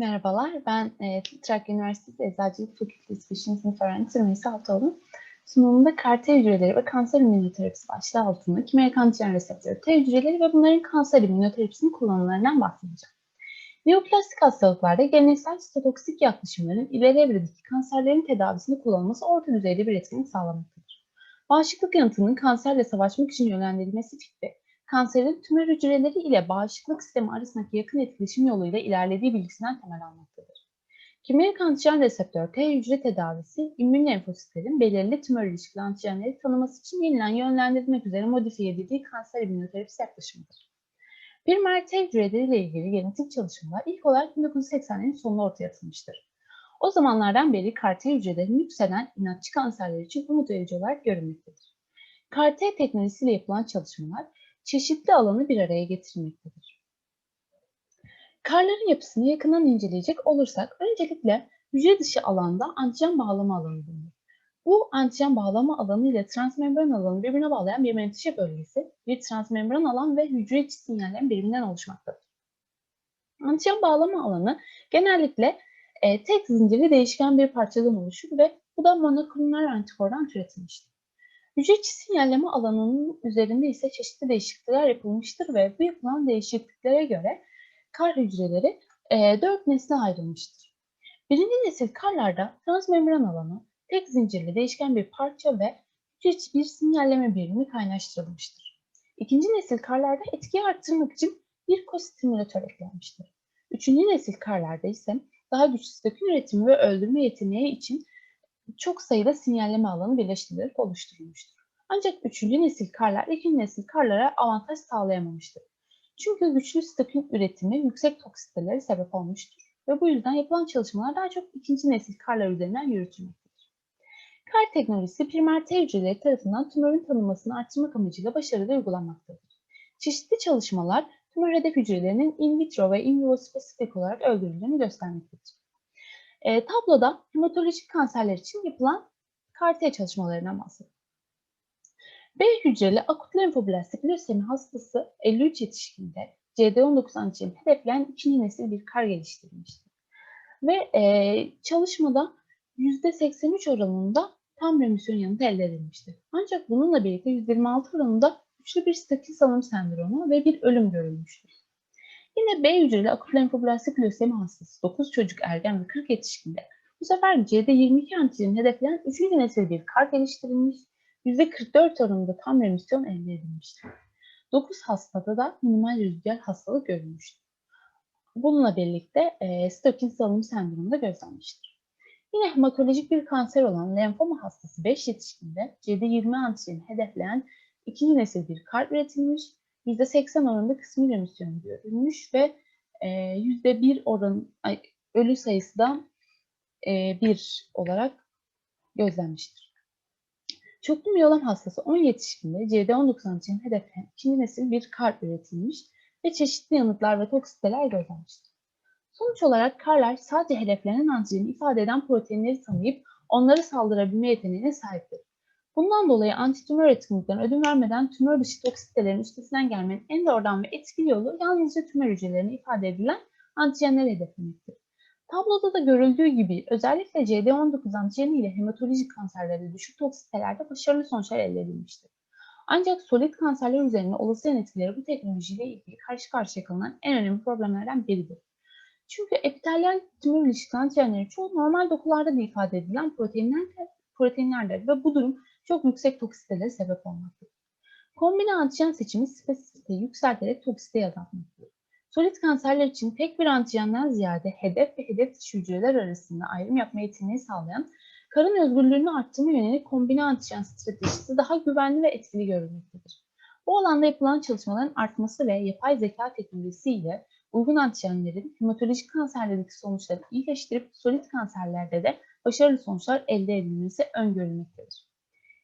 Merhabalar, ben e, Trakya Üniversitesi Eczacılık Fakültesi 5. sınıf öğrencisi Rümeysa Altıoğlu. Sunumunda CAR-T hücreleri ve kanser immünoterapisi başlığı altında kimer antijen reseptörü T hücreleri ve bunların kanser immünoterapisinin kullanımlarından bahsedeceğim. Neoplastik hastalıklarda geleneksel sitotoksik yaklaşımların ileri evredeki kanserlerin tedavisinde kullanılması orta düzeyde bir etkinlik sağlamaktadır. Bağışıklık yanıtının kanserle savaşmak için yönlendirilmesi fikri, kanserin tümör hücreleri ile bağışıklık sistemi arasındaki yakın etkileşim yoluyla ilerlediği bilgisinden temel almaktadır. Kimyelik antijen reseptör T hücre tedavisi, immün lenfositlerin belirli tümör ilişkili antijenleri tanıması için yeniden yönlendirilmek üzere modifiye edildiği kanser immünoterapisi yaklaşımıdır. Primer T hücreleriyle ilgili genetik çalışmalar ilk olarak 1980'lerin sonunda ortaya atılmıştır. O zamanlardan beri CAR-T hücrelerinin yükselen inatçı kanserler için umut verici olarak görülmektedir. CAR-T teknolojisiyle yapılan çalışmalar çeşitli alanı bir araya getirmektedir. Karların yapısını yakından inceleyecek olursak öncelikle hücre dışı alanda antijen bağlama alanı bulunur. Bu antijen bağlama alanı ile transmembran alanı birbirine bağlayan bir menteşe bölgesi, bir transmembran alan ve hücre içi sinyallerin birbirinden oluşmaktadır. Antijen bağlama alanı genellikle e, tek zincirli değişken bir parçadan oluşur ve bu da monoklonal antikordan türetilmiştir. Hücre sinyalleme alanının üzerinde ise çeşitli değişiklikler yapılmıştır ve bu yapılan değişikliklere göre kar hücreleri e, dört nesle ayrılmıştır. Birinci nesil karlarda transmembran alanı tek zincirli değişken bir parça ve hücre bir sinyalleme birimi kaynaştırılmıştır. İkinci nesil karlarda etkiyi arttırmak için bir kostimülatör eklenmiştir. Üçüncü nesil karlarda ise daha güçlü stakün üretimi ve öldürme yeteneği için çok sayıda sinyalleme alanı birleştirilerek oluşturulmuştur. Ancak üçüncü nesil karlar ikinci nesil karlara avantaj sağlayamamıştır. Çünkü güçlü stakün üretimi yüksek toksitelere sebep olmuştur ve bu yüzden yapılan çalışmalar daha çok ikinci nesil karlar üzerinden yürütülmektedir. Kar teknolojisi primer T hücreleri tarafından tümörün tanınmasını arttırmak amacıyla başarılı uygulanmaktadır. Çeşitli çalışmalar tümör hedef hücrelerinin in vitro ve in vivo spesifik olarak öldürüldüğünü göstermektedir. E, tabloda hematolojik kanserler için yapılan CAR-T çalışmalarından bahsediyor. B hücreli akut lenfoblastik lösemi hastası 53 yetişkinde CD19 antijen hedefleyen ikinci nesil bir kar geliştirilmiştir. Ve e, çalışmada %83 oranında tam remisyon yanıtı elde edilmiştir. Ancak bununla birlikte %26 oranında güçlü bir statin salınım sendromu ve bir ölüm görülmüştür. Yine B hücreli akut lenfoblastik lösemi hastası 9 çocuk ergen ve 40 yetişkinde bu sefer CD22 antijen hedefleyen 3. nesil bir kar geliştirilmiş, %44 oranında tam remisyon elde edilmiştir. 9 hastada da minimal rüzgar hastalık görülmüştür. Bununla birlikte e, stokin salınım sendromu da gözlenmiştir. Yine hematolojik bir kanser olan lenfoma hastası 5 yetişkinde CD20 antijen hedefleyen ikinci nesil bir kar üretilmiş %80 oranında kısmi remisyon görülmüş ve e, %1 oran ölü sayısı da e, 1 olarak gözlenmiştir. Çoklu miyelom hastası 10 yetişkinde CD19 antijen hedefleyen ikinci nesil bir kar üretilmiş ve çeşitli yanıtlar ve toksiteler gözlenmiştir. Sonuç olarak karlar sadece hedeflenen antijeni ifade eden proteinleri tanıyıp onları saldırabilme yeteneğine sahiptir. Bundan dolayı antitümör etkinlikten ödün vermeden tümör dışı toksitelerin üstesinden gelmenin en doğrudan ve etkili yolu yalnızca tümör hücrelerini ifade edilen antijenleri hedeflemektir. Tabloda da görüldüğü gibi özellikle CD19 antijeni ile hematolojik kanserlerde düşük toksitelerde başarılı sonuçlar elde edilmiştir. Ancak solid kanserler üzerine olası yan etkileri bu teknolojiyle ilgili karşı karşıya kalınan en önemli problemlerden biridir. Çünkü epitelyal tümör ilişkili antijenleri çoğu normal dokularda da ifade edilen proteinler, proteinlerdir ve bu durum çok yüksek toksitelere sebep olmaktadır. Kombine antijen seçimi spesifiteyi yükselterek toksiteyi azaltmaktadır. Solid kanserler için tek bir antijenden ziyade hedef ve hedef dışı hücreler arasında ayrım yapma yeteneği sağlayan karın özgürlüğünü arttırma yönelik kombine antijen stratejisi daha güvenli ve etkili görülmektedir. Bu alanda yapılan çalışmaların artması ve yapay zeka teknolojisiyle uygun antijenlerin hematolojik kanserlerdeki sonuçları iyileştirip solid kanserlerde de başarılı sonuçlar elde edilmesi öngörülmektedir.